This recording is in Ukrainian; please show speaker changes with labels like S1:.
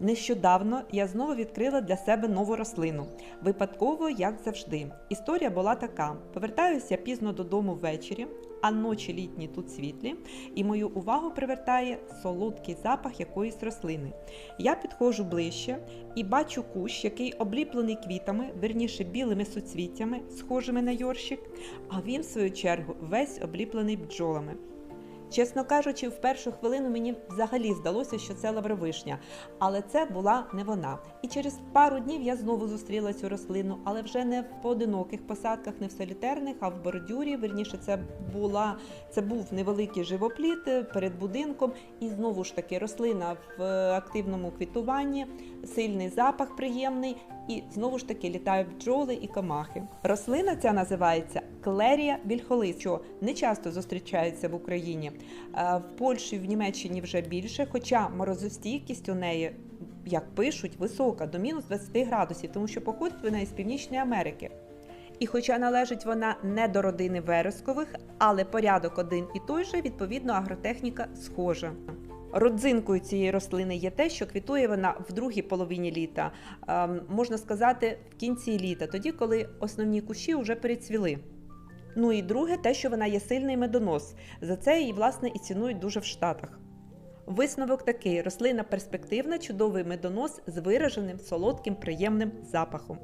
S1: Нещодавно я знову відкрила для себе нову рослину. Випадково, як завжди. Історія була така: повертаюся пізно додому ввечері, а ночі літні тут світлі, і мою увагу привертає солодкий запах якоїсь рослини. Я підходжу ближче і бачу кущ, який обліплений квітами, верніше білими суцвіттями, схожими на йорщик, а він, в свою чергу, весь обліплений бджолами. Чесно кажучи, в першу хвилину мені взагалі здалося, що це лавровишня, але це була не вона. І через пару днів я знову зустріла цю рослину, але вже не в поодиноких посадках, не в солітерних, а в бордюрі. Верніше, це була це був невеликий живопліт е, перед будинком, і знову ж таки рослина в е, активному квітуванні, сильний запах приємний, і знову ж таки літають бджоли і комахи. Рослина ця називається клерія вільхолис, що не часто зустрічається в Україні. Е, В Польщі, в Німеччині вже більше, хоча морозостійкість у неї, як пишуть, висока до мінус 20 градусів, тому що походить вона із Північної Америки. І хоча належить вона не до родини верескових, але порядок один і той же, відповідно, агротехніка схожа. Родзинкою цієї рослини є те, що квітує вона в другій половині літа, ем, можна сказати, в кінці літа, тоді, коли основні кущі вже перецвіли. Ну і друге, те, що вона є сильний медонос. За це її, власне, і цінують дуже в Штатах. Висновок такий: рослина перспективна, чудовий медонос з вираженим солодким приємним запахом.